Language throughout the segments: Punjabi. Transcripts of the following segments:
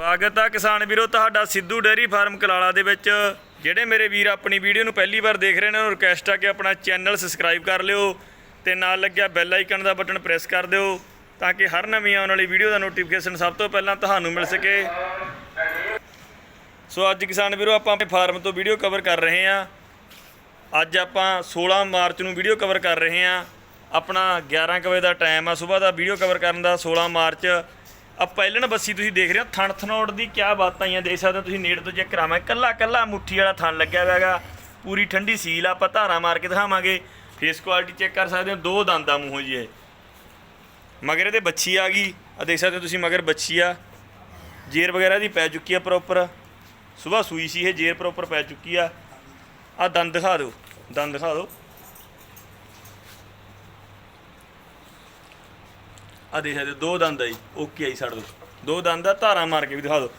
ਸਵਾਗਤ ਆ ਕਿਸਾਨ ਵੀਰੋ, ਤੁਹਾਡਾ ਸਿੱਧੂ ਡੇਅਰੀ ਫਾਰਮ ਕਲਾਲਾ ਦੇ ਵਿੱਚ। ਜਿਹੜੇ ਮੇਰੇ ਵੀਰ ਆਪਣੀ ਵੀਡੀਓ ਨੂੰ ਪਹਿਲੀ ਵਾਰ ਦੇਖ ਰਹੇ ਨੇ, ਉਹਨਾਂ ਨੂੰ ਰਿਕਵੈਸਟ ਆ ਕਿ ਆਪਣਾ ਚੈਨਲ ਸਬਸਕ੍ਰਾਈਬ ਕਰ ਲਿਓ ਤੇ ਨਾਲ ਲੱਗਿਆ ਬੈਲ ਆਈਕਨ ਦਾ ਬਟਨ ਪ੍ਰੈਸ ਕਰ ਦਿਓ ਤਾਂ ਕਿ ਹਰ ਨਵੀਂ ਆਉਣ ਵਾਲੀ ਵੀਡੀਓ ਦਾ ਨੋਟੀਫਿਕੇਸ਼ਨ ਸਭ ਤੋਂ ਪਹਿਲਾਂ ਤੁਹਾਨੂੰ ਮਿਲ ਸਕੇ। ਸੋ ਅੱਜ ਕਿਸਾਨ ਵੀਰੋ, ਆਪਾਂ ਆਪਣੇ ਫਾਰਮ ਤੋਂ ਵੀਡੀਓ ਕਵਰ ਕਰ ਰਹੇ ਹਾਂ। ਅੱਜ ਆਪਾਂ 16 ਮਾਰਚ ਨੂੰ ਵੀਡੀਓ ਕਵਰ ਕਰ ਰਹੇ ਹਾਂ। ਆਪਣਾ 11 ਕੁ ਵਜੇ ਦਾ ਟਾਈਮ ਆ, ਸਵੇਰ ਦਾ ਵੀਡੀਓ ਕਵਰ ਕਰਨ ਦਾ 16 ਮਾਰਚ। ਆ ਪਹਿਲਣ ਬੱਸੀ ਤੁਸੀਂ ਦੇਖ ਰਹੇ ਹੋ, ਥਣ ਥਨੋੜ ਦੀ ਕੀ ਬਾਤ ਆਈਆਂ ਦੇਖ ਸਕਦੇ ਹੋ, ਤੁਸੀਂ ਨੇੜ ਤੋਂ ਚੈੱਕ ਕਰਾਵਾਂ ਕੱਲਾ ਕੱਲਾ ਮੁੱਠੀ ਵਾਲਾ ਥਣ ਲੱਗਿਆ ਹੋਇਆ ਹੈਗਾ। ਪੂਰੀ ਠੰਡੀ ਸੀਲ ਆ, ਆਪਾਂ ਧਾਰਾ ਮਾਰ ਕੇ ਦਿਖਾਵਾਂਗੇ। ਫੇਸ ਕੁਆਲਿਟੀ ਚੈੱਕ ਕਰ ਸਕਦੇ ਹੋ, ਦੋ ਦੰਦਾਂ ਮੂੰਹੋਂ ਜੀ ਇਹ ਮਗਰ ਇਹਦੇ ਬੱਚੀ ਆ ਗਈ। ਆ ਦੇਖ ਸਕਦੇ ਹੋ ਤੁਸੀਂ ਮਗਰ ਬੱਚੀ ਆ। ਜੇਰ ਵਗੈਰਾ ਦੀ ਪੈ ਚੁੱਕੀ ਆ ਪ੍ਰੋਪਰ ਸਵੇਰ ਸੂਈ ਸੀ ਇਹ, ਜੇਰ ਪ੍ਰੋਪਰ ਪੈ ਚੁੱਕੀ ਆ। ਆ ਦੰਦ ਦਿਖਾ ਦਿਓ, ਦੰਦ ਦਿਖਾ ਦਿਓ। ਆ ਦੇਖ ਸਕਦੇ ਦੋ ਦੰਦ ਆ ਜੀ। ਓਕੇ ਆਈ ਛੱਡ ਦਿਓ। ਦੋ ਦੰਦ ਆ, ਧਾਰਾ ਮਾਰ ਕੇ ਵੀ ਦਿਖਾ ਦਿਓ।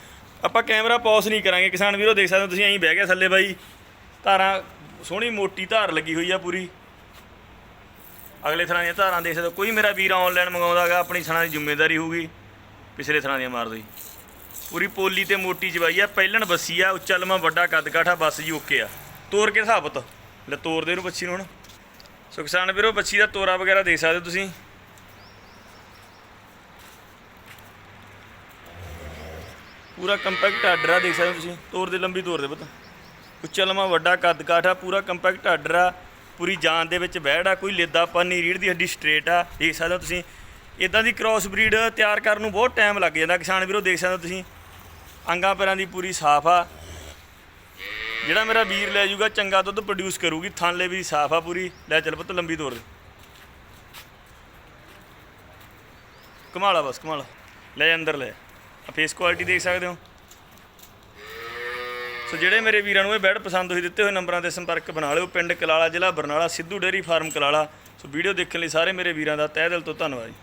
ਆਪਾਂ ਕੈਮਰਾ ਪੌਸ ਨਹੀਂ ਕਰਾਂਗੇ। ਕਿਸਾਨ ਵੀਰੋ, ਦੇਖ ਸਕਦੇ ਹੋ ਤੁਸੀਂ, ਐਂ ਬਹਿ ਗਿਆ ਥੱਲੇ ਬਾਈ। ਧਾਰਾਂ, ਸੋਹਣੀ ਮੋਟੀ ਧਾਰ ਲੱਗੀ ਹੋਈ ਆ ਪੂਰੀ। ਅਗਲੇ ਥਾਂ ਦੀਆਂ ਧਾਰਾਂ ਦੇਖ ਸਕਦੇ ਹੋ। ਕੋਈ ਮੇਰਾ ਵੀਰ ਆਨਲਾਈਨ ਮੰਗਾਉਂਦਾਗਾ, ਆਪਣੀ ਥਾਂ ਦੀ ਜ਼ਿੰਮੇਵਾਰੀ ਹੋਊਗੀ। ਪਿਛਲੇ ਥਾਂ ਦੀਆਂ ਮਾਰ ਦੋ ਜੀ। ਪੂਰੀ ਪੋਲੀ ਤੇ ਮੋਟੀ ਜਵਾਈ ਆ, ਪਹਿਲਣ ਬੱਸੀ ਆ, ਉੱਚਾ ਲੰਮਾ ਵੱਡਾ ਕੱਦ ਕਾਠਾ ਬੱਸ ਜੀ ਓਕੇ ਆ। ਤੋਰ ਕੇ ਸਾਬਤ ਲੈ ਤੋਰ ਦੇ ਨੂੰ ਬੱਚੀ ਨੂੰ ਹੁਣ। ਸੋ ਕਿਸਾਨ ਵੀਰੋ ਬੱਚੀ ਦਾ ਤੋਰਾ ਵਗੈਰਾ ਦੇਖ ਸਕਦੇ ਹੋ ਤੁਸੀਂ। ਪੂਰਾ ਕੰਪੈਕਟ ਆਰਡਰ ਆ, ਦੇਖ ਸਕਦੇ ਹੋ ਤੁਸੀਂ। ਤੋਰ ਦੇ, ਲੰਬੀ ਤੋਰ ਦੇ ਪਤਾ। ਉੱਚਾ, ਲੰਮਾ, ਵੱਡਾ, ਕੱਦ ਕਾਠਾ ਪੂਰਾ ਕੰਪੈਕਟ ਆਰਡਰ ਆ। ਪੂਰੀ ਜਾਨ ਦੇ ਵਿੱਚ ਬਹਿੜ ਆ, ਕੋਈ ਲਿੱਦਾ ਪਾਨੀ ਰੀੜ ਦੀ ਹੱਡੀ ਸਟ੍ਰੇਟ ਆ। ਦੇਖ ਸਕਦੇ ਹੋ ਤੁਸੀਂ। ਇਦਾਂ ਦੀ ਕ੍ਰਾਸ ਬਰੀਡ ਤਿਆਰ ਕਰਨ ਨੂੰ ਬਹੁਤ ਟਾਈਮ ਲੱਗ ਜਾਂਦਾ। ਕਿਸਾਨ ਵੀਰੋ, ਦੇਖ ਸਕਦੇ ਹੋ ਤੁਸੀਂ। ਅੰਗਾਂ, ਪੈਰਾਂ ਦੀ ਪੂਰੀ ਸਾਫ਼ ਆ। ਜਿਹੜਾ ਮੇਰਾ ਵੀਰ ਲੈ ਜਾਊਗਾ, ਚੰਗਾ ਦੁੱਧ ਪ੍ਰੋਡਿਊਸ ਕਰੂਗੀ। ਥਾਂਲੇ ਵੀ ਸਾਫ਼ ਆ ਪੂਰੀ। ਲੈ ਚੱਲ ਪੁੱਤ, ਲੰਬੀ ਤੋਰ ਦੇ। ਕਮਾਲਾ ਬਸ ਕਮਾਲਾ ਲੈ ਅੰਦਰ ਲੈ। ਫੇਸ ਕੁਆਲਿਟੀ ਦੇਖ ਸਕਦੇ ਹੋ। ਸੋ ਜਿਹੜੇ ਮੇਰੇ ਵੀਰਾਂ ਨੂੰ ਇਹ ਬੈਡ ਪਸੰਦ ਹੋਈ, ਦਿੱਤੇ ਹੋਏ ਨੰਬਰਾਂ ਤੇ ਸੰਪਰਕ ਬਣਾ ਲਿਓ। ਪਿੰਡ ਕਲਾਲਾ ਜ਼ਿਲ੍ਹਾ Barnala, Sidhu dairy farm Kalala. So video ਦੇਖਣ ਲਈ ਸਾਰੇ ਮੇਰੇ ਵੀਰਾਂ ਦਾ ਤਹਿ ਦਿਲ ਤੋਂ ਧੰਨਵਾਦ ਜੀ।